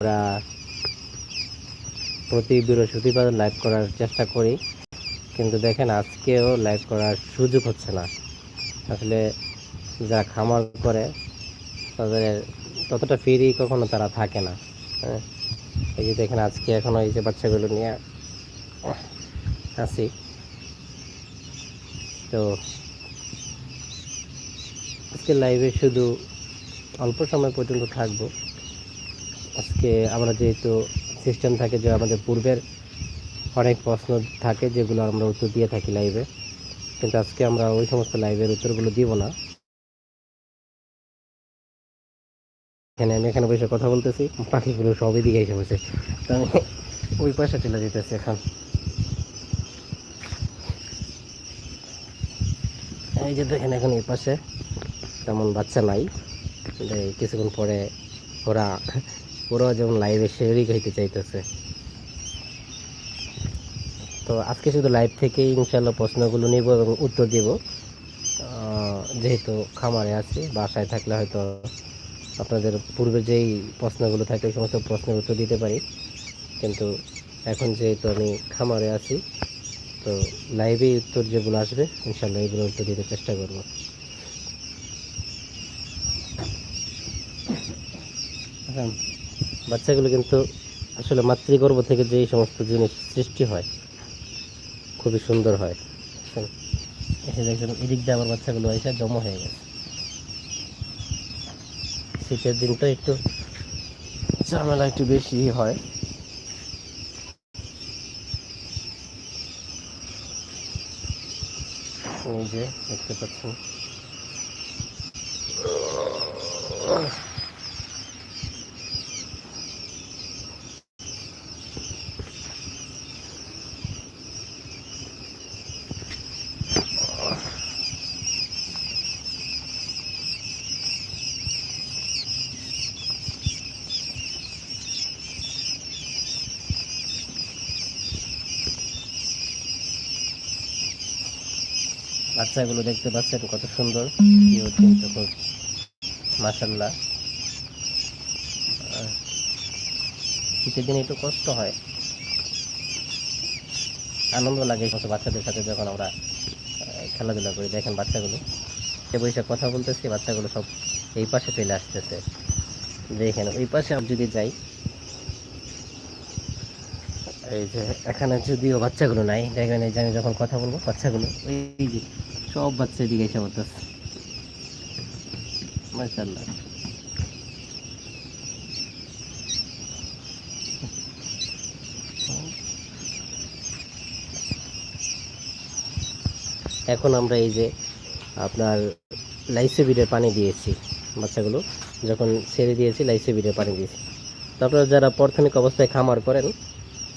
আমরা প্রতি বৃহস্পতিবার লাইভ করার চেষ্টা করি, কিন্তু দেখেন আজকেও লাইভ করার সুযোগ হচ্ছে না। আসলে যারা খামার করে, তাদের ততটা ফ্রি কখনো তারা থাকে না। হ্যাঁ এই যে দেখেন আজকে এখনও এই যে বাচ্চাগুলো নিয়ে আসি। তো আজকে লাইভে শুধু অল্প সময় পর্যন্ত থাকব। আজকে আমরা যেহেতু সিস্টেম থাকে যে আমাদের পূর্বের অনেক প্রশ্ন থাকে যেগুলো আমরা উত্তর দিয়ে থাকি লাইভে কিন্তু আজকে আমরা ওই সমস্ত লাইভের উত্তরগুলো দিব না। এখানে আমি এখানে বসে কথা বলতেছি পাখিগুলো সবই দিকে এসে বসে। ওই পাশে চলে যেতেছি এখন। এই যে দেখেন এখন এই পাশে তেমন বাচ্চা নাই। কিছুক্ষণ পরে ওরা ওরা যেমন লাইভে শেয়ারিং খাইতে চাইতেছে। তো আজকে শুধু লাইভ থেকেই ইনশাল্লাহ প্রশ্নগুলো নিব এবং উত্তর দিব। যেহেতু খামারে আছি, বাসায় থাকলে হয়তো আপনাদের পূর্বে যেই প্রশ্নগুলো থাকে, ওই সমস্ত প্রশ্নের উত্তর দিতে পারি। কিন্তু এখন যেহেতু আমি খামারে আছি, তো লাইভেই উত্তর যেগুলো আসবে ইনশাল্লাহ এগুলো উত্তর দিতে চেষ্টা করব। এখন বাচ্চাগুলো কিন্তু আসলে মাতৃগর্ভ থেকে যেই সমস্ত জিনিস সৃষ্টি হয়, খুবই সুন্দর হয়। এসে দেখছেন, এদিক দিয়ে আমার বাচ্চাগুলো এসে জমা হয়ে গেছে। শীতের দিনটা একটু ঝামেলা একটু বেশি হয়। এই যে দেখতে পাচ্ছেন। বাচ্চাগুলো দেখতে পাচ্ছেন, কত সুন্দর। মাসাল্লাহ শীতের দিনে একটু কষ্ট হয়। আনন্দ লাগে সমস্ত বাচ্চাদের সাথে যখন আমরা খেলাধুলা করি। দেখেন বাচ্চাগুলো। সে বসে কথা বলতেছি, বাচ্চাগুলো সব এই পাশে চলে আসতেছে। দেখেন, ওই পাশে আমি যদি যাই এই যে এখানে যদিও বাচ্চাগুলো নাই, দেখবেন এই যে আমি যখন কথা বলব, বাচ্চাগুলো এই যে সব বাচ্চা এদিকে এসে পড়তেছে। মাশাল্লাহ এখন আমরা এই যে আপনার লাইসোবিডের পানি দিয়েছি বাচ্চাগুলো, যখন ছেড়ে দিয়েছি লাইসোবিডের পানি দিয়েছি। তো আপনারা যারা প্রাথমিক অবস্থায় খামার করেন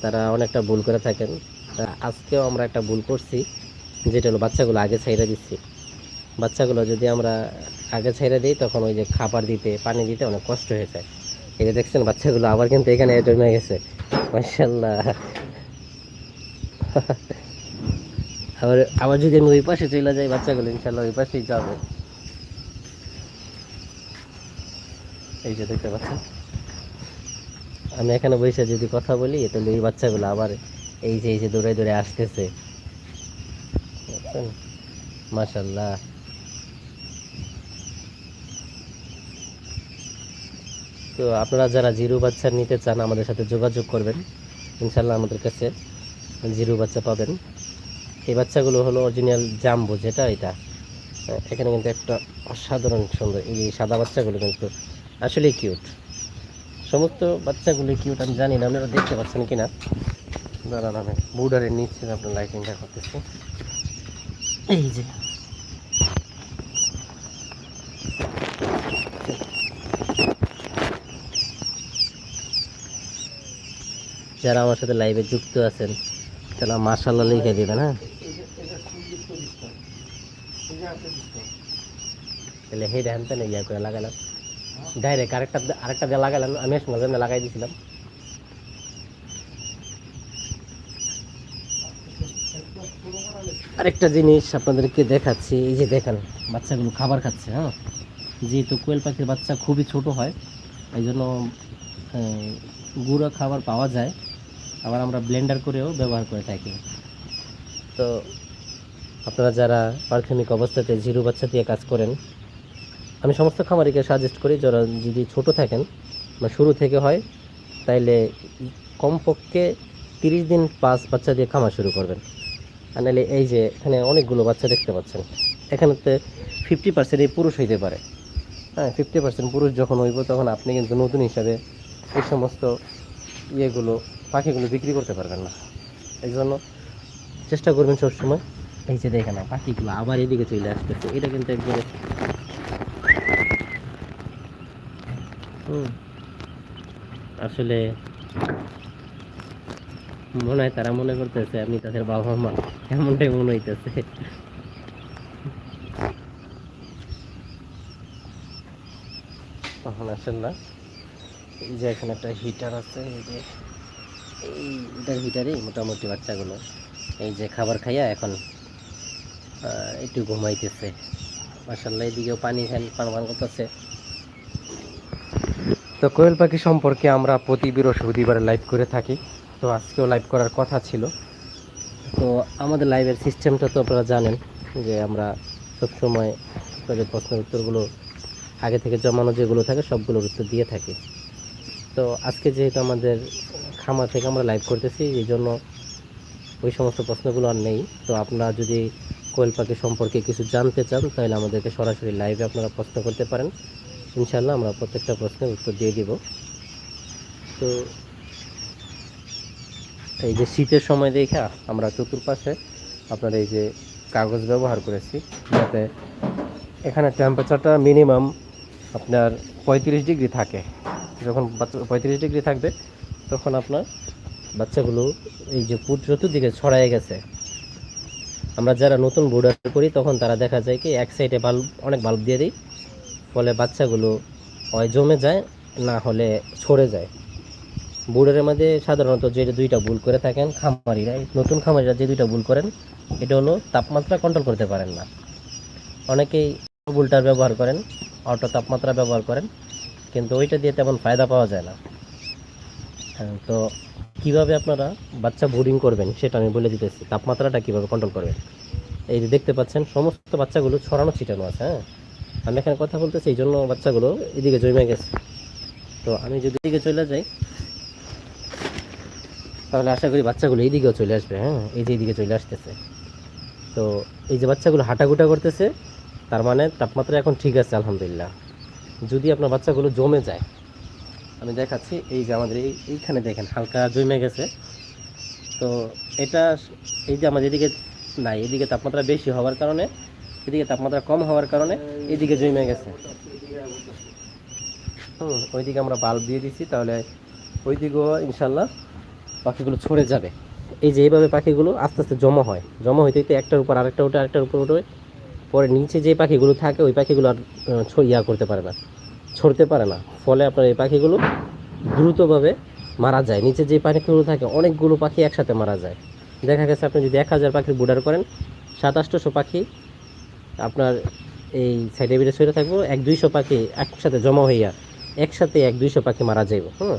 তারা অনেকটা ভুল করে থাকেন। আজকেও আমরা একটা ভুল করছি, যেটা হলো বাচ্চাগুলো আগে ছাইরা দিচ্ছি। বাচ্চাগুলো যদি আমরা আগে ছাইরা দিই, তখন ওই যে খাবার দিতে, পানি দিতে অনেক কষ্ট হয়ে যায়। এই যে দেখছেন বাচ্চাগুলো আবার কিন্তু এখানে জমে গেছে। মার্শাল্লাহ আবার আবার যদি আমি ওই পাশে চলে যাই বাচ্চাগুলো ইনশাল্লাহ ওই পাশেই যাবে। এই যে দেখতে পাচ্ছেন? আমি এখানে বসে যদি কথা বলি, তাহলে এই বাচ্চাগুলো আবার এই যে এই যে দৌড়ে দৌড়ে আসতেছে। মাশাল্লাহ তো আপনারা যারা জিরো বাচ্চা নিতে চান, আমাদের সাথে যোগাযোগ করবেন। ইনশাল্লাহ আমাদের কাছে জিরো বাচ্চা পাবেন। এই বাচ্চাগুলো হলো অরিজিনাল জাম্বো, যেটা এটা। এখানে কিন্তু একটা অসাধারণ সুন্দর, এই সাদা বাচ্চাগুলো কিন্তু আসলে কিউট সমস্ত বাচ্চাগুলো কিউট, আমি জানি না, আপনারা দেখতে পাচ্ছেন কিনা। দাঁড়ান, আমি বুডারের নিচে আপনার লাইটিংটা করতেছি। এই যে। যারা আমার সাথে লাইভে যুক্ত আছেন, তারা মার্শাল্লাহ লিখে দেবেন হ্যাঁ? তাহলে হেড হ্যান তেন ইয়া করে লাগালাম। ডাইরেক্ট আরেকটা আরেকটা দিয়ে আমি মাঝে লাগাই দিয়েছিলাম আরেকটা জিনিস আপনাদেরকে দেখাচ্ছি, এই যে দেখেন, বাচ্চাগুলো খাবার খাচ্ছে হ্যাঁ? যেহেতু কোয়েল পাখির বাচ্চা খুবই ছোট হয়, এই জন্য গুঁড়ো খাবার পাওয়া যায়, আবার আমরা ব্লেন্ডার করেও ব্যবহার করে থাকি। তো আপনারা যারা প্রাথমিক অবস্থাতে জিরো বাচ্চা দিয়ে কাজ করেন আমি সমস্ত খামারিকে সাজেস্ট করি, যারা যদি ছোট থাকেন, বা শুরু থেকে হয়, তাইলে কমপক্ষে তিরিশ দিন পাঁচ বাচ্চা দিয়ে খামার শুরু করবেন। আর নাহলে এই যে এখানে অনেকগুলো বাচ্চা দেখতে পাচ্ছেন, এখানেতে ফিফটি পার্সেন্ট এই পুরুষ হইতে পারে। হ্যাঁ ফিফটি পার্সেন্ট পুরুষ যখন হইব, তখন আপনি কিন্তু নতুন হিসাবে এই সমস্ত ইয়েগুলো, পাখিগুলো বিক্রি করতে পারবেন না। এই জন্য চেষ্টা করবেন সবসময়। এই যে দেখেন না, পাখিগুলো আবার এদিকে চলে আসতেছে। এটা কিন্তু একবারে হুম আসলে মনে হয় তারা মনে করতেছে, আমি তাদের বাবা মা এমনটাই মনে হইতেছে। তখন আসেন না। এই যে এখানে একটা হিটার আছে, এই যে, এই এটার হিটারেই মোটামুটি বাচ্চাগুলো। এই যে খাবার খাইয়া এখন একটু ঘুমাইতেছে। মাসাল্লাহ এদিকেও পানি খান পান পান করতেছে। তো কোয়েল পাখি সম্পর্কে আমরা প্রতি বৃহস্পতিবারে লাইভ করে থাকি। তো আজকেও লাইভ করার কথা ছিল। তো আমাদের লাইভের সিস্টেমটা তো আপনারা জানেন যে আমরা সবসময় তাদের প্রশ্নের উত্তরগুলো আগে থেকে জমানো যেগুলো থাকে, সবগুলোর উত্তর দিয়ে থাকি। তো আজকে যেহেতু আমাদের খামার থেকে আমরা লাইভ করতেছি, এই জন্য ওই সমস্ত প্রশ্নগুলো আর নেই। তো আপনারা যদি কোয়েল পাখি সম্পর্কে কিছু জানতে চান, তাহলে আমাদেরকে সরাসরি লাইভে আপনারা প্রশ্ন করতে পারেন। ইনশাল্লাহ আমরা প্রত্যেকটা প্রশ্নের উত্তর দিয়ে দিব। তো এই যে শীতের সময় দেখা আমরা চতুর্পাশে আপনার এই যে কাগজ ব্যবহার করেছি, যাতে এখানে টেম্পারেচারটা মিনিমাম আপনার পঁয়ত্রিশ ডিগ্রি থাকে। যখন বাচ্চা, পঁয়ত্রিশ ডিগ্রি থাকবে, তখন আপনার বাচ্চাগুলো এই যে পুট চতুর্দিকে ছড়ায় গেছে। আমরা যারা নতুন বোর্ডার করি, তখন তারা দেখা যায় কি এক সাইডে বাল্ব অনেক বাল্ব দিয়ে দিই। ফলে বাচ্চাগুলো হয় জমে যায় না হলে ছড়ে যায়। বোর্ডের মধ্যে সাধারণত যে দুইটা ভুল করে থাকেন খামারিরা নতুন খামারিরা যে দুইটা ভুল করেন এটা হলো তাপমাত্রা কন্ট্রোল করতে পারেন না। অনেকেই ভুলটার ব্যবহার করেন অটো তাপমাত্রা ব্যবহার করেন কিন্তু ওইটা দিয়ে তেমন ফায়দা পাওয়া যায় না। হ্যাঁ, তো কীভাবে আপনারা বাচ্চা বোর্ডিং করবেন সেটা আমি বলে দিতেছি। তাপমাত্রাটা কীভাবে কন্ট্রোল করবেন? এই যে দেখতে পাচ্ছেন সমস্ত বাচ্চাগুলো ছড়ানো ছিটানো আছে হ্যাঁ? আমি এখানে কথা বলতেছি, এই জন্য বাচ্চাগুলো এদিকে জমে গেছে। তো আমি যদি এদিকে চলে যাই, তাহলে আশা করি বাচ্চাগুলো এইদিকেও চলে আসবে হ্যাঁ? এই যে এইদিকে চলে আসতেছে। তো এই যে বাচ্চাগুলো হাঁটাগুটা করতেছে, তার মানে তাপমাত্রা এখন ঠিক আছে, আলহামদুলিল্লাহ। যদি আপনার বাচ্চাগুলো জমে যায়, আমি দেখাচ্ছি, এই যে আমাদের এই এইখানে দেখেন, হালকা জমে গেছে। তো এটা এই যে আমাদের এদিকে নাই, এদিকে তাপমাত্রা বেশি হওয়ার কারণে এদিকে তাপমাত্রা কম হওয়ার কারণে এদিকে জমে গেছে। হুম, ওইদিকে আমরা বাল্ব দিয়ে দিচ্ছি তাহলে ওইদিকেও ইনশাল্লাহ পাখিগুলো ছড়ে যাবে। এই যে এইভাবে পাখিগুলো আস্তে আস্তে জমা হয়, জমা হইতে হইতে একটার উপর আরেকটা উঠে, আরেকটার উপর উঠে, পরে নিচে যে পাখিগুলো থাকে, ওই পাখিগুলো আর ইয়া করতে পারে না, ছড়তে পারে না। ফলে আপনার এই পাখিগুলো দ্রুতভাবে মারা যায়। নিচে যে পাখিগুলো থাকে, অনেকগুলো পাখি একসাথে মারা যায়। দেখা গেছে আপনি যদি এক হাজার পাখির বুডার করেন সাত আটশোশো পাখি আপনার এই সাইডে বিড়ে সরে থাকব, এক দুইশো পাখি একসাথে জমা হইয়া একসাথে এক দুইশো পাখি মারা যাইব হ্যাঁ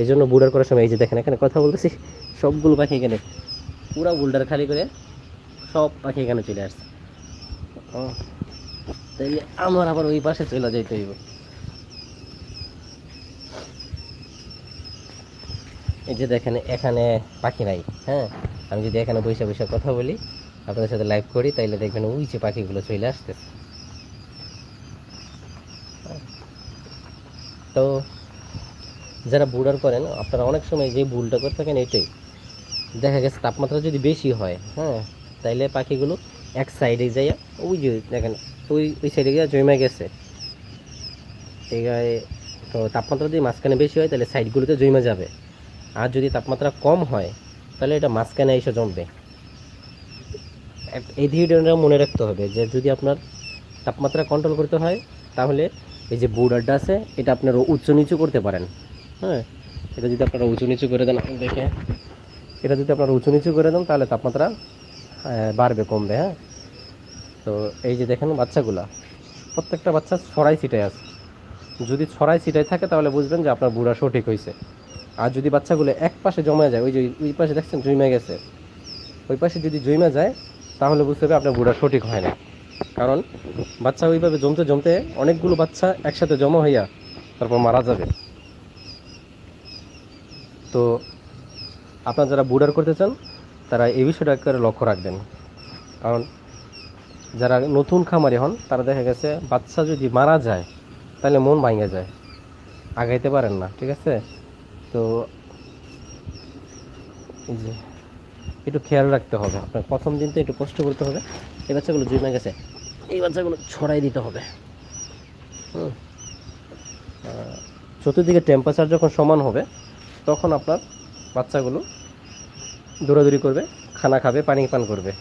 এই জন্য বুডার করার সময় এই যে দেখেন, এখানে কথা বলতেছি, সবগুলো পাখি এখানে, পুরো বুলডার খালি করে সব পাখি এখানে চলে আসছে। তাইলে আমার আবার ওই পাশে চলে যাইতে হইব। এই যে দেখেন, এখানে পাখি নাই হ্যাঁ? আমি যদি এখানে বসে বসে কথা বলি আপনাদের সাথে লাইভ করি, তাইলে দেখবেন ওই যে পাখিগুলো চলে আসতেছে। তো যারা বুড়ার করেন, আপনারা অনেক সময় যে ভুলটা করে থাকেন এটাই। দেখা গেছে তাপমাত্রা যদি বেশি হয় হ্যাঁ তাইলে পাখিগুলো এক সাইডে যাইয়া ওই যে দেখেন, ওই ওই সাইডে গিয়ে জমে গেছে। এই গায়ে তো তাপমাত্রা যদি মাঝখানে বেশি হয় তাহলে সাইডগুলোতে জমে যাবে। আর যদি তাপমাত্রা কম হয় তাহলে এটা মাঝখানে এসে জমবে। এই ভিডিওটা মনে রাখতে হবে যে যদি আপনার তাপমাত্রা কন্ট্রোল করতে হয়, তাহলে এই যে বোর্ডারটা আছে, এটা আপনারা উঁচু নিচু করতে পারেন। হ্যাঁ? এটা যদি আপনারা উঁচু নিচু করে দেন দেখে এটা যদি আপনারা উঁচু নিচু করে দেন, তাহলে তাপমাত্রা বাড়বে, কমবে হ্যাঁ? তো এই যে দেখেন বাচ্চাগুলা, প্রত্যেকটা বাচ্চা ছড়াই ছিটে আছে। যদি ছড়াই ছিটাই থাকে, তাহলে বুঝবেন যে আপনার বুড়া সঠিক হয়েছে আর যদি বাচ্চাগুলো এক পাশে জমা যায়, ওই যে ওই পাশে দেখছেন, জমে গেছে। ওই পাশে যদি জমে যায় তাহলে বুঝতে হবে আপনার বুড়া সঠিক হয় না কারণ বাচ্চা ওইভাবে জমতে জমতে অনেকগুলো বাচ্চা একসাথে জমা হইয়া তারপর মারা যাবে। তো আপনারা যারা বুড়ার করতে চান, তারা এই বিষয়টা করে লক্ষ্য রাখবেন। কারণ যারা নতুন খামারি হন, তারা দেখা গেছে বাচ্চা যদি মারা যায়, তাহলে মন ভাঙে যায়। আগাইতে পারেন না, ঠিক আছে? তো যে একটু খেয়াল রাখতে হবে। আপনার প্রথম দিন তো একটু কষ্ট করতে হবে। এই বাচ্চাগুলো জমে গেছে, এই বাচ্চাগুলো ছড়াই দিতে হবে। হুম। চতুর্দিকে টেম্পারেচার যখন সমান হবে, তখন আপনার বাচ্চাগুলো দৌড়াদৌড়ি করবে, খানা খাবে, পানি পান করবে।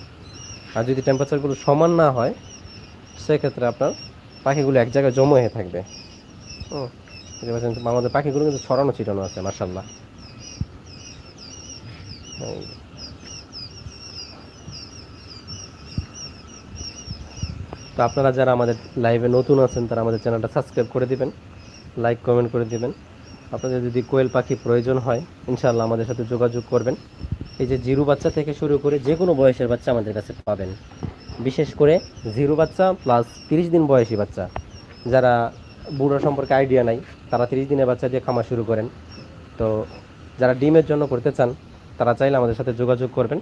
আর যদি টেম্পারেচারগুলো সমান না হয়, সেক্ষেত্রে আপনার পাখিগুলো এক জায়গায় জমা হয়ে থাকবে। হুম। আমাদের পাখিগুলো কিন্তু ছড়ানো ছিটানো আছে মার্শাল্লাহ তো আপনারা যারা আমাদের লাইভে নতুন আছেন, তারা আমাদের চ্যানেলটা সাবস্ক্রাইব করে দিবেন লাইক কমেন্ট করে দিবেন। আপনাদের যদি কোয়েল পাখি প্রয়োজন হয়, ইনশাআল্লাহ আমাদের সাথে যোগাযোগ করবেন। এই যে জিরো বাচ্চা থেকে শুরু করে যে কোনো বয়সের বাচ্চা আমাদের কাছে পাবেন। বিশেষ করে জিরো বাচ্চা প্লাস তিরিশ দিন বয়সী বাচ্চা। যারা বুড়ো সম্পর্কে আইডিয়া নাই, তারা তিরিশ দিনের বাচ্চা দিয়ে খামার শুরু করেন। তো যারা ডিমের জন্য করতে চান, তারা চাইলে আমাদের সাথে যোগাযোগ করবেন।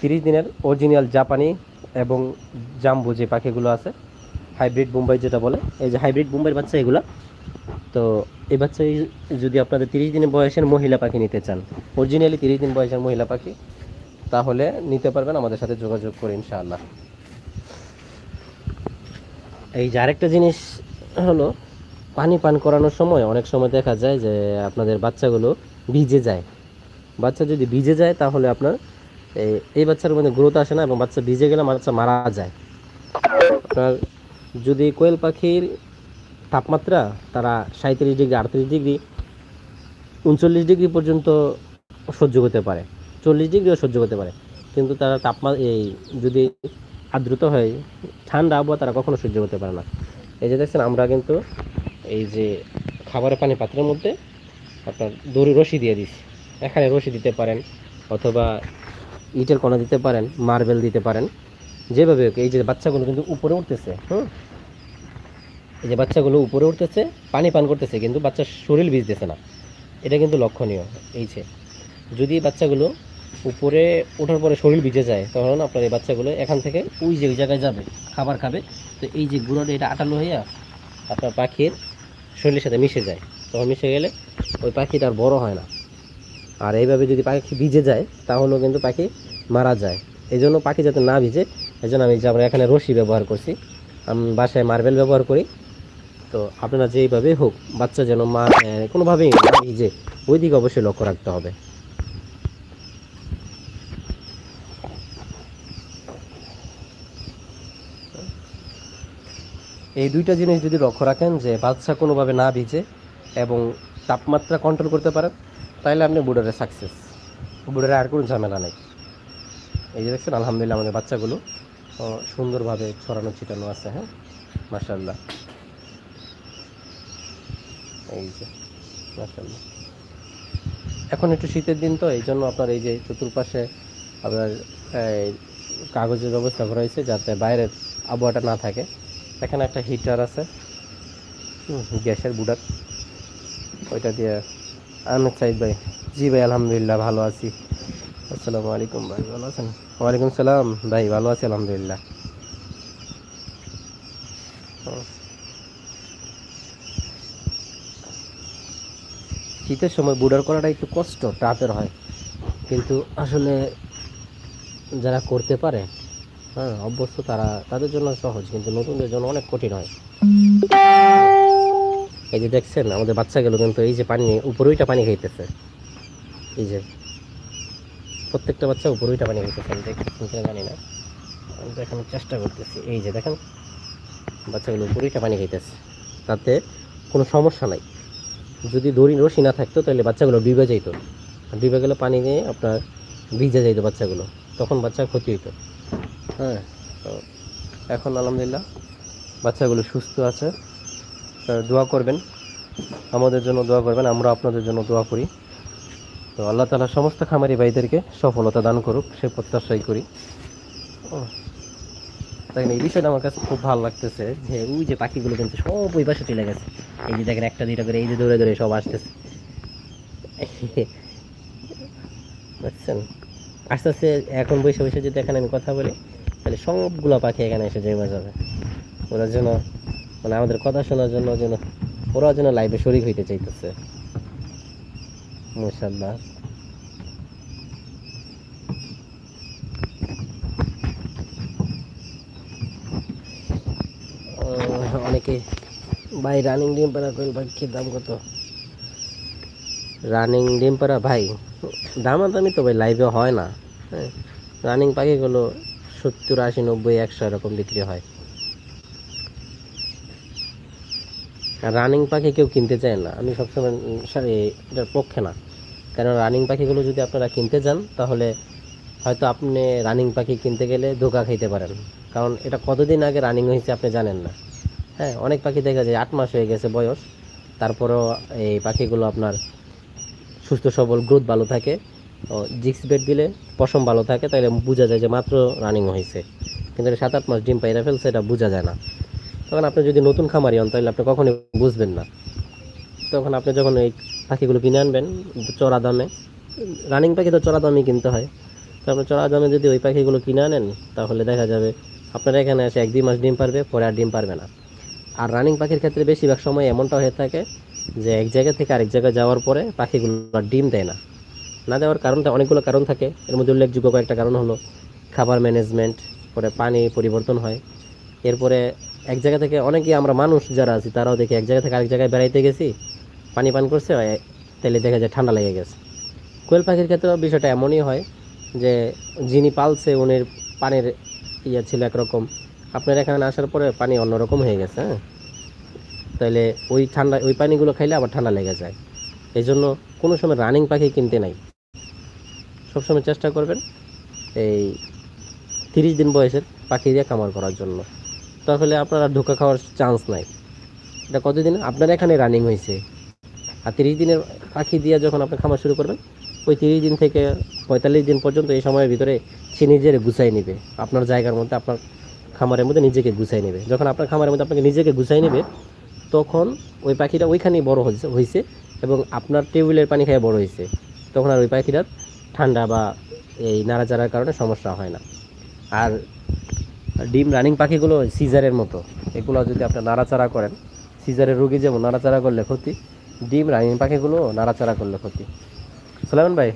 তিরিশ দিনের অরিজিনাল জাপানি এবং জাম্বু যে পাখিগুলো আছে, হাইব্রিড বোম্বাই যেটা বলে, এই যে হাইব্রিড মুম্বাইয়ের বাচ্চা এগুলো, তো এই বাচ্চা যদি আপনাদের তিরিশ দিনের বয়সের মহিলা পাখি নিতে চান অরিজিনালি তিরিশ দিন বয়সের মহিলা পাখি, তাহলে নিতে পারবেন, আমাদের সাথে যোগাযোগ করে ইনশাআল্লাহ। এই যে আরেকটা জিনিস হলো, পানি পান করানোর সময় অনেক সময় দেখা যায় যে আপনাদের বাচ্চাগুলো ভিজে যায়। বাচ্চা যদি ভিজে যায়, তাহলে আপনার এই বাচ্চার মধ্যে গ্রোথ আসে না এবং বাচ্চা ভিজে গেলে বাচ্চা মারা যায়। আপনার যদি কোয়েল পাখির তাপমাত্রা তারা সাঁত্রিশ ডিগ্রি, আটত্রিশ ডিগ্রি, উনচল্লিশ ডিগ্রি পর্যন্ত সহ্য করতে পারে। চল্লিশ ডিগ্রিও সহ্য করতে পারে। কিন্তু তারা তাপমাত্রা এই যদি আর্দ্রতা হয়, ঠান্ডা আবহাওয়া তারা কখনো সহ্য করতে পারে না। এই যে দেখছেন, আমরা কিন্তু এই যে খাবারের পানি পাত্রের মধ্যে আপনার দড়ি রশি দিয়ে দিছি এখানে রশি দিতে পারেন অথবা ইটের কণা দিতে পারেন, মার্বেল দিতে পারেন, যেভাবে এই যে বাচ্চাগুলো কিন্তু উপরে উঠতেছে, হুম? এই যে বাচ্চাগুলো উপরে উঠতেছে, পানি পান করতেছে, কিন্তু বাচ্চার শরীর ভিজতেছে না। এটা কিন্তু লক্ষণীয়, এই যে। যদি বাচ্চাগুলো উপরে ওঠার পরে শরীর ভিজে যায়, তখন আপনার এই বাচ্চাগুলো এখান থেকে ওই যে ওই জায়গায় যাবে, খাবার খাবে। তো এই যে গুঁড়োটা এটা আটালো হইয়া আপনার পাখির শরীরের সাথে মিশে যায়। তখন মিশে গেলে ওই পাখিটা আর বড় হয় না। আর এইভাবে যদি পাখি ভিজে যায়, তাহলেও কিন্তু পাখি মারা যায়। এই জন্য পাখি যাতে না ভিজে এই জন্য আমি যে আমরা এখানে রশি ব্যবহার করছি। আমি বাসায় মার্বেল ব্যবহার করি। তো আপনারা যেইভাবে হোক, বাচ্চা যেন মা কোনোভাবেই না ভিজে ওই দিকে অবশ্যই লক্ষ্য রাখতে হবে। এই দুইটা জিনিস যদি লক্ষ্য রাখেন যে বাচ্চা কোনোভাবে না ভিজে এবং তাপমাত্রা কন্ট্রোল করতে পারেন তাহলে আপনি বুডারে সাকসেস বুডারে আর কোনো ঝামেলা নেই। এই যে দেখছেন, আলহামদুলিল্লাহ আমাদের বাচ্চাগুলো সুন্দরভাবে ছড়ানো ছিটানো আছে হ্যাঁ? মার্শাল্লাহ এই যে মার্শাল্লাহ এখন একটু শীতের দিন তো, এই জন্য আপনার এই যে চতুর্পাশে আপনার কাগজের ব্যবস্থা করা হয়েছে যাতে বাইরের আবহাওয়াটা না থাকে। এখানে একটা হিটার আছে গ্যাসের বুডার ওইটা দিয়ে আহমেদ সাইদ ভাই। জি ভাই, আলহামদুলিল্লাহ, ভালো আছি। আসসালামু আলাইকুম ভাই, ভালো আছেন? ওয়ালাইকুম সালাম। ভাই, ভালো আছি, আলহামদুলিল্লাহ। শীতের সময় বুডার করাটা একটু কষ্ট, টাফের হয়। কিন্তু আসলে যারা করতে পারে হ্যাঁ অভ্যস্ত তারা, তাদের জন্য সহজ, কিন্তু নতুনদের জন্য অনেক কঠিন হয়। এই যে দেখছেন, আমাদের বাচ্চাগুলো কিন্তু এই যে পানি উপরে ওইটা পানি খাইতেছে। এই যে প্রত্যেকটা বাচ্চা উপরে ওইটা পানি খাইতেছে, আমি দেখতেছি কিনা জানি না। আমি দেখানোর চেষ্টা করতেছি। এই যে দেখেন, বাচ্চাগুলো উপরে ওইটা পানি খাইতেছে, তাতে কোনো সমস্যা নাই। যদি দড়ি রশি না থাকতো, তাহলে বাচ্চাগুলো ডুবে যাইতো। ডুবে গেলে পানি নিয়ে আপনার ভিজে যাইতো বাচ্চাগুলো, তখন বাচ্চার ক্ষতি হইতো। হ্যাঁ তো এখন আলহামদুলিল্লাহ, বাচ্চাগুলো সুস্থ আছে। দোয়া করবেন। আমাদের জন্য দোয়া করবেন আমরা আপনাদের জন্য দোয়া করি। তো আল্লাহ তালা সমস্ত খামারি ভাইদেরকে সফলতা দান করুক সে প্রত্যাশাই করি। ও, তাই না এই বিষয়টা আমার কাছে খুব ভালো লাগতেছে যে ওই যে পাখিগুলো কিন্তু সব ওই পাশে চলে গেছে। এই যে দেখেন একটা দুইটা করে এই যে দৌড়ে দৌড়ে সব আসতেছে। বুঝছেন? আস্তে আস্তে এখন বসে বসে যদি এখানে আমি কথা বলি তাহলে সবগুলো পাখি এখানে এসে জমা যাবে। ওরা যেন মানে আমাদের কথা শোনার জন্য যেন, ওরা যেন লাইভে শরিক হইতে চাইতেছে। মাশাআল্লাহ। অনেকে, ভাই রানিং ডিম পাড়া কোয়েল পাখির দাম কত? রানিং ডিম পাড়া, ভাই, দামাদামি তো ভাই লাইভে হয় না। হ্যাঁ রানিং পাখিগুলো সত্তর, আশি, নব্বই, একশো এরকম বিক্রি হয়। রানিং পাখি কেউ কিনতে চায় না। আমি সবসময় এটার পক্ষে না। কারণ রানিং পাখিগুলো যদি আপনারা কিনতে যান, তাহলে হয়তো আপনি রানিং পাখি কিনতে গেলে ধোকা খাইতে পারেন। কারণ এটা কতদিন আগে রানিং হয়েছে আপনি জানেন না। হ্যাঁ অনেক পাখি দেখা যায়, আট মাস হয়ে গেছে বয়স। তারপরেও এই পাখিগুলো আপনার সুস্থ, সবল, গ্রোথ ভালো থাকে। ও, জিক্স বেড দিলে পশম ভালো থাকে তাহলে বোঝা যায় যে মাত্র রানিং হয়েছে। কিন্তু সাত, আট মাস ডিম পাইরা ফেলছে, এটা বোঝা যায় না। তখন আপনি যদি নতুন খামারি হন, তাহলে আপনি কখনোই বুঝবেন না। তখন আপনি যখন এই পাখিগুলো কিনে আনবেন, চড়া দামে রানিং পাখি তো চড়া দামে কিনতে হয়। তো আপনি চড়া দামে যদি ওই পাখিগুলো কিনে আনেন, তাহলে দেখা যাবে আপনার এখানে এসে এক দুই মাস ডিম পারবে, পরে আর ডিম পারবে না। আর রানিং পাখির ক্ষেত্রে বেশিরভাগ সময় এমনটা হয়ে থাকে যে এক জায়গা থেকে আরেক জায়গায় যাওয়ার পরে পাখিগুলো আর ডিম দেয় না। না দেওয়ার কারণটা অনেকগুলো কারণ থাকে। এর মধ্যে উল্লেখযোগ্য কয়েকটা কারণ হলো, খাবার ম্যানেজমেন্ট পরে পানি পরিবর্তন হয়। এরপরে এক জায়গা থেকে অনেকেই আমরা মানুষ যারা আছি, তারাও দেখি এক জায়গা থেকে আরেক জায়গায় বেড়াইতে গেছি, পানি পান করছে তাহলে দেখা যায় ঠান্ডা লেগে গেছে। কোয়েল পাখির ক্ষেত্রেও বিষয়টা এমনই হয় যে যিনি পালছে, উনির পানির ইয়ে ছিল একরকম। আপনার এখানে আসার পরে পানি অন্যরকম হয়ে গেছে হ্যাঁ? তাহলে ওই ঠান্ডা, ওই পানিগুলো খাইলে আবার ঠান্ডা লেগে যায়। এই জন্য কোনো সময় রানিং পাখি কিনতে নাই। সবসময় চেষ্টা করবেন এই তিরিশ দিন বয়সের পাখি দিয়ে খামার করার জন্য। তাহলে আপনার আর ধোকা খাওয়ার চান্স নাই। এটা কতদিন? আপনার এখানে রানিং হয়েছে। আর তিরিশ দিনের পাখি দিয়ে যখন আপনি খামার শুরু করবেন, ওই তিরিশ দিন থেকে পঁয়তাল্লিশ দিন পর্যন্ত এই সময়ের ভিতরে সে নিজের গুছাই নেবে। আপনার জায়গার মধ্যে আপনার খামারের মধ্যে নিজেকে গুছাই নেবে। যখন আপনার খামারের মধ্যে আপনাকে নিজেকে গুছাই নেবে, তখন ওই পাখিটা ওইখানেই বড় হয়েছে হয়েছে এবং আপনার টেবিলের পানি খেয়ে বড় হয়েছে তখন আর ওই পাখিটার ঠান্ডা বা এই নাড়াচাড়ার কারণে সমস্যা হয় না। আর ডিম রানিং পাখিগুলো সিজারের মতো। এগুলো যদি আপনি নাড়াচাড়া করেন সিজারের রোগী যেমন নাড়াচাড়া করলে ক্ষতি ডিম রানিং পাখিগুলো নাড়াচাড়া করলে ক্ষতি। সুলাইমান ভাই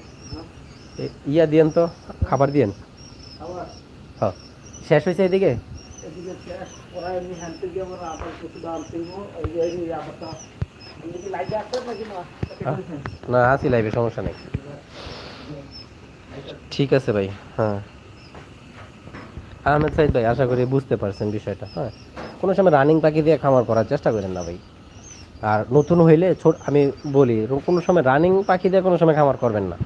ইয়া দিয়েন তো খাবার দিয়েন। হ্যাঁ শেষ হয়েছে এদিকে? হ্যাঁ? না আসি লাইভে সমস্যা নেই। ঠিক আছে ভাই হ্যাঁ। আহমেদ সাইদ ভাই, আশা করি বুঝতে পারছেন বিষয়টা হ্যাঁ। কোনো সময় রানিং পাখি দিয়ে খামার করার চেষ্টা করেন না ভাই। আর নতুন হইলে ছোট, আমি বলি কোনো সময় রানিং পাখি দিয়ে কোনো সময় খামার করবেন না।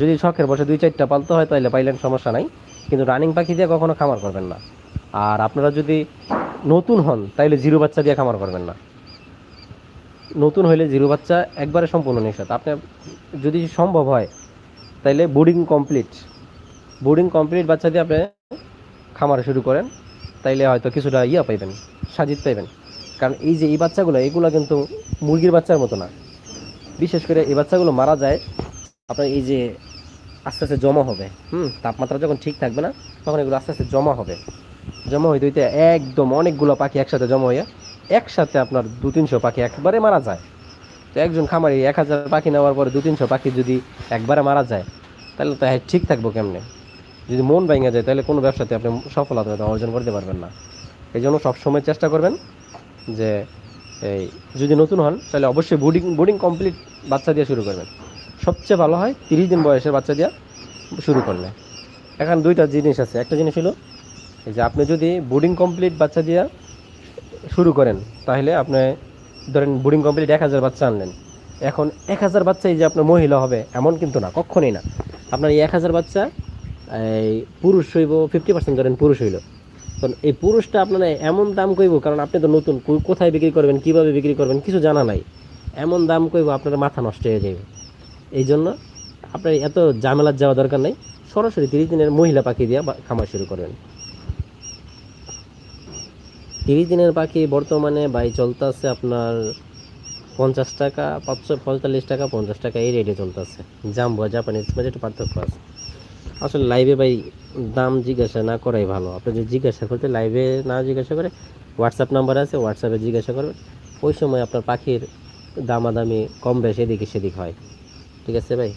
যদি শখের বসে দুই চারটা পালতে হয় তাহলে পাইলেন সমস্যা নাই, কিন্তু রানিং পাখি দিয়ে কখনো খামার করবেন না। আর আপনারা যদি নতুন হন, তাইলে জিরো বাচ্চা দিয়ে খামার করবেন না। নতুন হইলে জিরো বাচ্চা একবারে সম্পূর্ণ নিষেধ। আপনি, যদি সম্ভব হয়, তাইলে বোর্ডিং কমপ্লিট। বোর্ডিং কমপ্লিট বাচ্চা দিয়ে আপনি খামার শুরু করেন, তাইলে হয়তো কিছুটা ইয়া পাইবেন সাজিত পাইবেন। কারণ এই যে এই বাচ্চাগুলো, এগুলো কিন্তু মুরগির বাচ্চার মতো না। বিশেষ করে এই বাচ্চাগুলো মারা যায়, আপনার এই যে আস্তে আস্তে জমা হবে, হুম, তাপমাত্রা যখন ঠিক থাকবে না, তখন এগুলো আস্তে আস্তে জমা হবে। জমা হইতে হইতে একদম অনেকগুলো পাখি একসাথে জমা হয়ে একসাথে আপনার দু তিনশো পাখি একবারে মারা যায়। তো একজন খামারি এক হাজার পাখি নেওয়ার পরে দু তিনশো পাখি যদি একবারে মারা যায়, তাহলে তো হ্যাঁ ঠিক থাকব কেমনে? যদি মন ভেঙে যায়, তাহলে কোনো ব্যবসাতে আপনি সফলতা অর্জন করতে পারবেন না। এই জন্য সবসময় চেষ্টা করবেন যে, এই যদি নতুন হন, তাহলে অবশ্যই বোর্ডিং বোর্ডিং কমপ্লিট বাচ্চা দিয়ে শুরু করবেন। সবচেয়ে ভালো হয় তিরিশ দিন বয়সের বাচ্চা দিয়ে শুরু করলে। এখন দুইটা জিনিস আছে। একটা জিনিস হলো যে আপনি যদি বোর্ডিং কমপ্লিট বাচ্চা দিয়ে শুরু করেন, তাহলে আপনি ধরেন বোর্ডিং কমপ্লিট এক হাজার বাচ্চা আনলেন। এখন এক হাজার বাচ্চাই যে আপনার মহিলা হবে, এমন কিন্তু না কখনই না। আপনার এই এক হাজার বাচ্চা এই পুরুষ হইব ফিফটি পার্সেন্ট ধরেন পুরুষ হইল। কারণ এই পুরুষটা আপনারা এমন দাম কইব, কারণ আপনি তো নতুন কোথায় বিক্রি করবেন, কীভাবে বিক্রি করবেন, কিছু জানা নাই। এমন দাম কইব আপনার মাথা নষ্ট হয়ে যাবে এই জন্য আপনার এত ঝামেলার যাওয়া দরকার নেই, সরাসরি তিরিশ দিনের মহিলা পাখি দিয়ে খামার শুরু করবেন। তিরিশ দিনের পাখি বর্তমানে বাই চলতেছে আপনার পঞ্চাশ টাকা, পাঁচশো পঁয়তাল্লিশ টাকা, পঞ্চাশ টাকা এই রেটে চলতেছে। জাম্বো আর জাপানিজ মাঝে একটু পার্থক্য আছে। আসলে লাইভে ভাই দাম জিজ্ঞাসা না করাই ভালো। আপনি যদি জিজ্ঞাসা করতে লাইভে না জিজ্ঞাসা করে হোয়াটসঅ্যাপ নাম্বার আছে হোয়াটসঅ্যাপে জিজ্ঞাসা করবেন। ওই সময় আপনার পাখির দামাদামি কম বেশ, এদিকে সেদিক হয়। ঠিক আছে ভাই?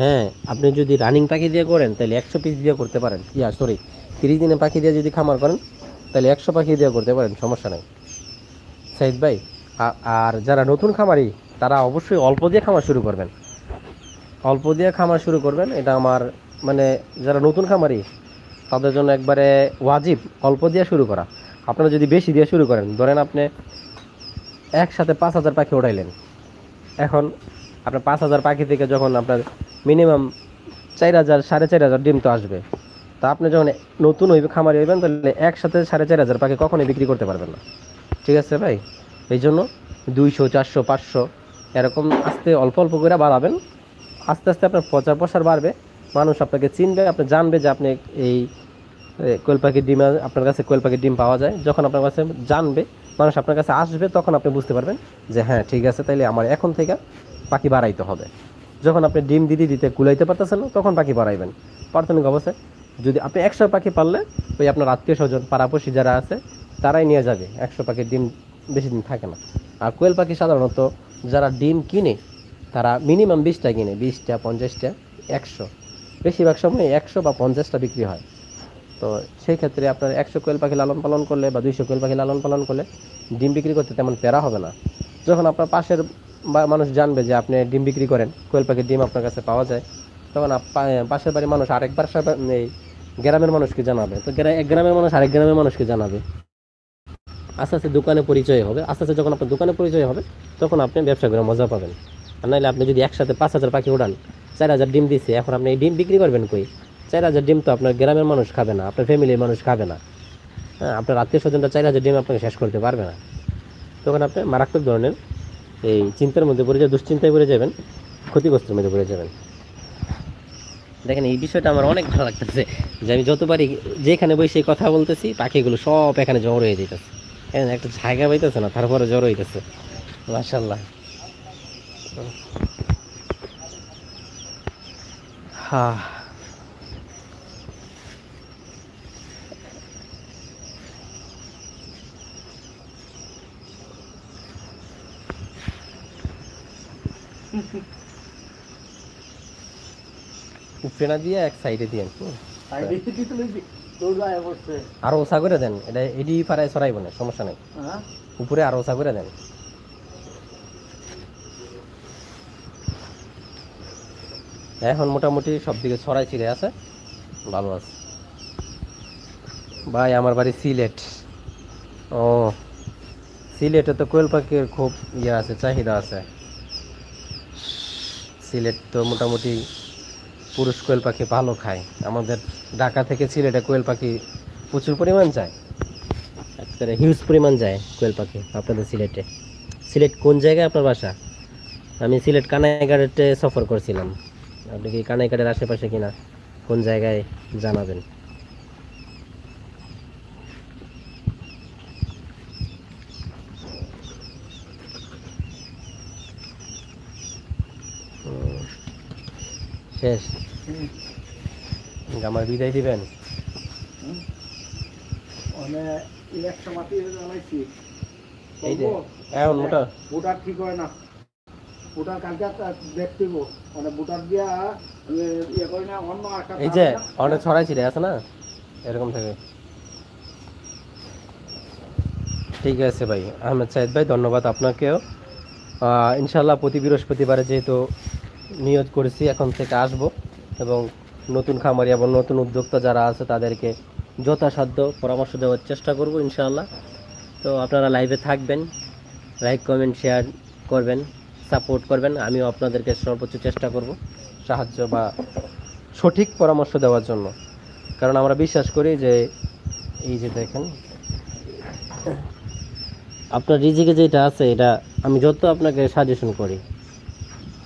হ্যাঁ আপনি যদি রানিং পাখি দিয়ে করেন, তাহলে একশো পিস দিয়ে করতে পারেন। ইয়া সরি তিরিশ দিনে পাখি দিয়ে যদি খামার করেন, তাহলে একশো পাখি দিয়ে করতে পারেন, সমস্যা নেই। সাইদ ভাই আর যারা নতুন খামারি, তারা অবশ্যই অল্প দিয়ে খামার শুরু করবেন। অল্প দিয়ে খামার শুরু করবেন, এটা আমার মানে যারা নতুন খামারি, তাদের জন্য একবারে ওয়াজিব অল্প দিয়ে শুরু করা। আপনারা যদি বেশি দিয়ে শুরু করেন, ধরেন আপনি একসাথে পাঁচ হাজার পাখি উঠাইলেন এখন আপনার পাঁচ হাজার পাখি থেকে যখন আপনার মিনিমাম চার হাজার, সাড়ে চার হাজার ডিম তো আসবে। তা আপনি যখন নতুন হইবে, খামারি হইবেন, তাহলে একসাথে সাড়ে চার হাজার পাখি কখনোই বিক্রি করতে পারবেন না। ঠিক আছে ভাই? এই জন্য দুইশো, চারশো, পাঁচশো এরকম আস্তে অল্প অল্প করে বাড়াবেন। আস্তে আস্তে আপনার প্রচার প্রসার বাড়বে। মানুষ আপনাকে চিনবে, আপনি জানবে যে আপনি এই কোয়েল পাখির ডিম, আপনার কাছে কোয়েল পাখির ডিম পাওয়া যায়। যখন আপনার কাছে জানবে, মানুষ আপনার কাছে আসবে, তখন আপনি বুঝতে পারবেন যে হ্যাঁ ঠিক আছে, তাইলে আমার এখন থেকে পাখি বাড়াইতে হবে। যখন আপনি ডিম দিতে দিতে কুলাইতে পারতেছেন তখন পাখি বাড়াইবেন। প্রাথমিক অবস্থায় যদি আপনি একশো পাখি পারলে ওই আপনার আত্মীয় স্বজন, পাড়াপড়শি যারা আছে তারাই নিয়ে যাবে। একশো পাখির ডিম বেশি দিন থাকে না। আর কোয়েল পাখি সাধারণত যারা ডিম কিনে, তারা মিনিমাম বিশটা কিনে, বিশটা, পঞ্চাশটা, একশো। বেশিরভাগ সময় একশো বা পঞ্চাশটা বিক্রি হয়। তো সেই ক্ষেত্রে আপনার একশো কোয়েল পাখি লালন পালন করলে বা দুইশো কোয়েল পাখি লালন পালন করলে ডিম বিক্রি করতে তেমন প্যারা হবে না। যখন আপনার পাশের বা মানুষ জানবে যে আপনি ডিম বিক্রি করেন, কোয়েল পাখির ডিম আপনার কাছে পাওয়া যায়, তখন পাশের বাড়ির মানুষ আরেকবার গ্রামের মানুষকে জানাবে। তো গ্রামের মানুষ আরেক গ্রামের মানুষকে জানাবে। আস্তে আস্তে দোকানে পরিচয় হবে। আস্তে আস্তে যখন আপনার দোকানে পরিচয় হবে, তখন আপনি ব্যবসা করে মজা পাবেন। আর নাহলে আপনি যদি একসাথে পাঁচ হাজার পাখি উড়ান, চার হাজার ডিম দিচ্ছে এখন আপনি এই ডিম বিক্রি করবেন কই? চার হাজার ডিম তো আপনার গ্রামের মানুষ খাবে না, আপনার ফ্যামিলির মানুষ খাবে না। হ্যাঁ আপনার আত্মীয় স্বজনটা চার হাজার ডিম আপনাকে শেষ করতে পারবে না। তখন আপনি মারাত্মক ধরনের এই চিন্তার মধ্যে পড়ে যাবে দুশ্চিন্তায় পড়ে যাবেন, ক্ষতিগ্রস্তের মধ্যে পড়ে যাবেন। দেখেন, এই বিষয়টা আমার অনেক ভালো লাগতেছে যে আমি যতবারই যেখানে বসে কথা বলতেছি, পাখিগুলো সব এখানে জড়ো হয়ে যেতেছে এখানে একটা জায়গা পাইতেছে না, তারপরে জড়ো হইতেছে। মার্শাল্লাহ হ্যাঁ উপরে না দিয়ে এক সাইডে দিয়ে আরও ওসা করে দেন এটা এডি পাড়ায় সরাইব না সমস্যা নাই। হ্যাঁ? উপরে আরও ওসা করে দেন। এখন মোটামুটি সব দিকে ছড়াই ছিঁড়ে আছে। ভালো আছে। ভাই আমার বাড়ি সিলেট। ও সিলেটে তো কোয়েল পাখির খুব ইয়ে আছে চাহিদা আছে। সিলেট তো মোটামুটি পুরুষ কোয়েল পাখি ভালো খায়। আমাদের ঢাকা থেকে সিলেটে কোয়েল পাখি প্রচুর পরিমাণ যায়। একেবারে হিউজ পরিমাণ যায় কোয়েল পাখি আপনাদের সিলেটে। সিলেট কোন জায়গায় আপনার বাসা? আমি সিলেট কানাইঘাটে সফর করছিলাম। আপনি কি কানাইঘাটের আশেপাশে কিনা? কোন জায়গায় জানাবেন। শেষ। আমার বিদায় দিবেন? মানে মাটি জানাইছি। এই যে এখন মোটা ভোটার। ঠিক হয় না। ভোটার কালকে দেখতে মানে ভোটার দিয়া ইয়ে করে না অন্য একটা এই যে অনেক ছড়াই ছিঁড়ে আছে না? এরকম থাকে। ঠিক আছে ভাই আহমেদ সাহেদ ভাই ধন্যবাদ আপনাকেও। ইনশাল্লাহ প্রতি বৃহস্পতিবারে যেহেতু নিয়োগ করেছি এখন থেকে আসব। এবং নতুন খামারি এবং নতুন উদ্যোক্তা যারা আছে তাদেরকে যথাসাধ্য পরামর্শ দেওয়ার চেষ্টা করব ইনশাআল্লাহ। তো আপনারা লাইভে থাকবেন লাইক কমেন্ট শেয়ার করবেন সাপোর্ট করবেন, আমিও আপনাদেরকে সর্বোচ্চ চেষ্টা করব সাহায্য বা সঠিক পরামর্শ দেওয়ার জন্য। কারণ আমরা বিশ্বাস করি যে, এই যে দেখেন, আপনার রিজিকে যেটা আছে এটা আমি যত আপনাকে সাজেশন করি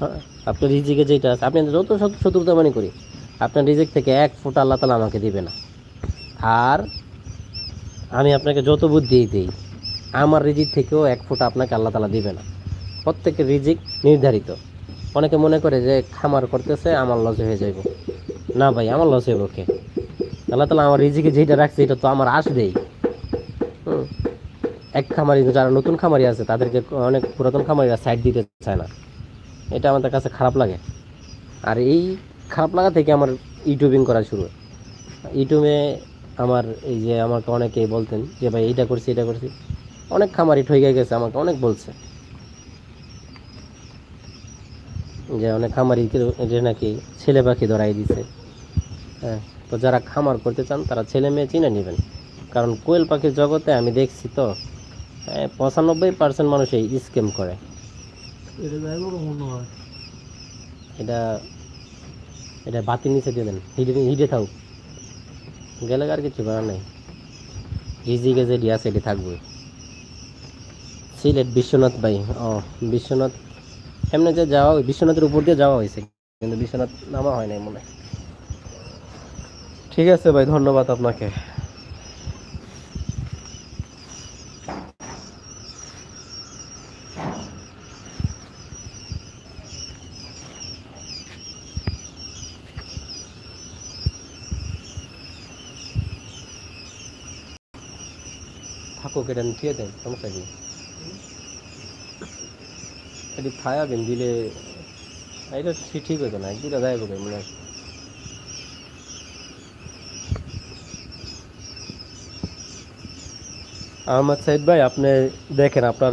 হ্যাঁ? আপনার রিজিকে যেটা আছে, আপনি যত শত- শত্রুতা মানে করি, আপনার রিজিক থেকে এক ফুট আল্লাহ তালা আমাকে দিবে না। আর আমি আপনাকে যত বুদ্ধি দিই, আমার রিজিক থেকেও এক ফুট আপনাকে আল্লাহ তালা দিবে না। প্রত্যেকের রিজিক নির্ধারিত। অনেকে মনে করে যে খামার করতেছে, আমার লস হয়ে যাইব। না ভাই, আমার লস হইব কে? আল্লাহ তালা আমার রিজিকে যেটা রাখছে, এটা তো আমার আসবেই। এক খামারি, যারা নতুন খামারি আছে, তাদেরকে অনেক পুরাতন খামারিরা সাইড দিতে চায় না। এটা আমাদের কাছে খারাপ লাগে। আর এই খারাপ লাগা থেকে আমার ইউটিউবিং করা শুরু। ইউটিউবে আমার এই যে আমাকে অনেকেই বলতেন যে ভাই এইটা করছি এটা করছি। অনেক খামারি ঠইকে গেছে আমাকে অনেক বলছে। যে অনেক খামারি যে নাকি ছেলে পাখি ধরাই দিছে। হ্যাঁ তো যারা খামার করতে চান তারা ছেলে মেয়ে চিনে নেবেন। কারণ কোয়েল পাখির জগতে আমি দেখছি তো হ্যাঁ, পঁচানব্বই পার্সেন্ট মানুষ এই স্ক্যাম করে। এটা যাইব মনে হয়। এটা এটা বাতির নিচে দিয়ে দেন। হিডে হিডে থাকুক। গেলে আর কিছু করার নেই। রিজিকে যেটি আছে এটি থাকবে। সিলেট বিশ্বনাথ ভাই ও বিশ্বনাথ। এমনি যে যাওয়া বিশ্বনাথের উপর দিয়ে যাওয়া হয়েছে কিন্তু বিশ্বনাথ নামা হয় নাই মনে ঠিক আছে ভাই ধন্যবাদ আপনাকে। এটা নিয়ে দেন, সমস্যা খায়াবেন দিলে ঠিক হইতো না হয় আহমদ সাইদ ভাই, আপনি দেখেন, আপনার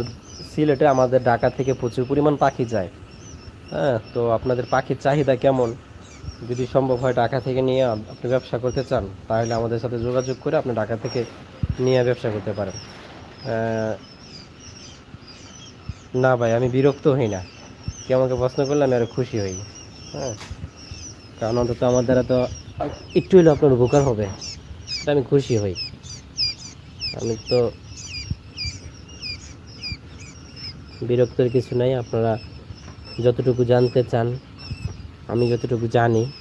সিলেটে আমাদের ঢাকা থেকে প্রচুর পরিমাণ পাখি যায়। হ্যাঁ তো আপনাদের পাখির চাহিদা কেমন? যদি সম্ভব হয় ঢাকা থেকে নিয়ে আপনি ব্যবসা করতে চান, তাহলে আমাদের সাথে যোগাযোগ করে আপনি ঢাকা থেকে নিয়ে ব্যবসা করতে পারেন। না ভাই, আমি বিরক্ত হই না। কেউ আমাকে প্রশ্ন করলে আমি আরও খুশি হই। হ্যাঁ? কারণ অন্তত আমার দ্বারা তো একটু হলেও আপনার উপকার হবে। আমি খুশি হই। আমি তো বিরক্তের কিছু নাই, আপনারা যতটুকু জানতে চান, আমি যতটুকু জানি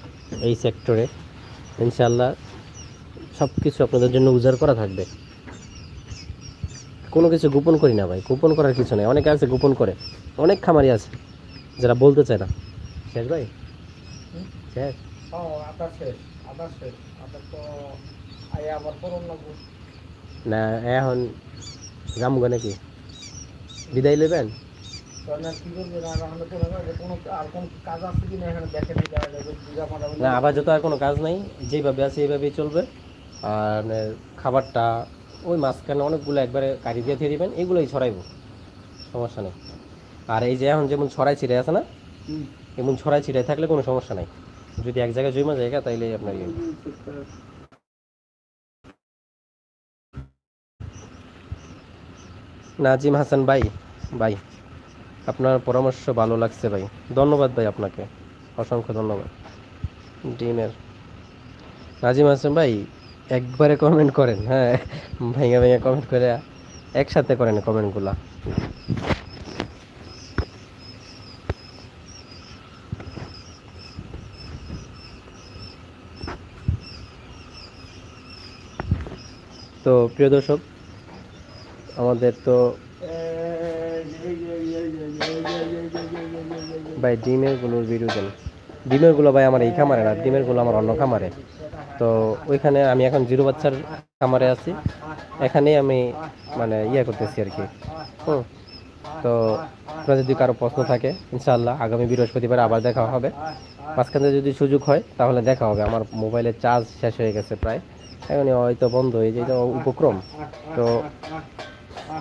এই সেক্টরে ইনশাল্লাহ সব কিছু আপনাদের জন্য উজাড় করা থাকবে। কোনো কিছু গোপন করি না ভাই গোপন করার কিছু নেই। অনেকে আছে গোপন করে অনেক খামারি আছে যারা বলতে চায় না। শেষ ভাই? শেষ? না এখন যামগো নাকি? বিদায় নেবেন? না কোনো আর কোন কাজ আপাতত আর কোনো নাই। যেভাবে আছে এইভাবেই চলবে। আর খাবারটা ওই মাঝখানে অনেকগুলো একবারে কাটি দিয়ে দিয়ে দিবেন এগুলোই ছড়াইবো। সমস্যা নেই। আর এই যে এখন যেমন ছড়াই ছিটাই আছে না এমন ছড়াই ছিটাই থাকলে কোনো সমস্যা নাই। যদি এক জায়গায় জমা জায়গা তাইলে আপনার ইয়ে। নাজিম হাসান ভাই ভাই আপনার পরামর্শ ভালো লাগছে ভাই। ধন্যবাদ ভাই আপনাকে। অসংখ্য ধন্যবাদ। ডিমের। নাজিম হাসান ভাই একবারে কমেন্ট করেন হ্যাঁ ভেঙে ভেঙে কমেন্ট করে একসাথে করেন কমেন্টগুলা তো প্রিয় দর্শক, আমাদের তো ভাই ডিমেরগুলোর ভিডিও দেন। ডিমেরগুলো ভাই আমার এই খামারে না, ডিমেরগুলো আমার অন্য খামারে। তো ওইখানে আমি এখন জিরো বাচ্চার খামারে আছি। এখানেই আমি মানে ইয়ে করতেছি আর কি। হুম। তো আপনার যদি কারও প্রশ্ন থাকে, ইনশাআল্লাহ আগামী বৃহস্পতিবার আবার দেখা হবে। মাঝখানে যদি সুযোগ হয়, তাহলে দেখা হবে। আমার মোবাইলের চার্জ শেষ হয়ে গেছে প্রায়। এখন হয়তো বন্ধ হয়ে যায় উপক্রম। তো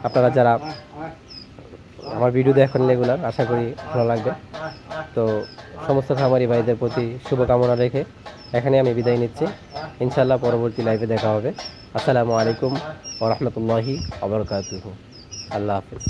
আপনারা যারা আমার ভিডিও দেখেন রেগুলার, আশা করি ভালো লাগবে। তো সমস্ত খামারি ভাইদের প্রতি শুভকামনা রেখে এখানে আমি বিদায় নিচ্ছি। ইনশাল্লাহ পরবর্তী লাইভে দেখা হবে। আসসালামু আলাইকুম ওরহমতুল্লাহি আবরকাত আল্লাহ হাফিজ।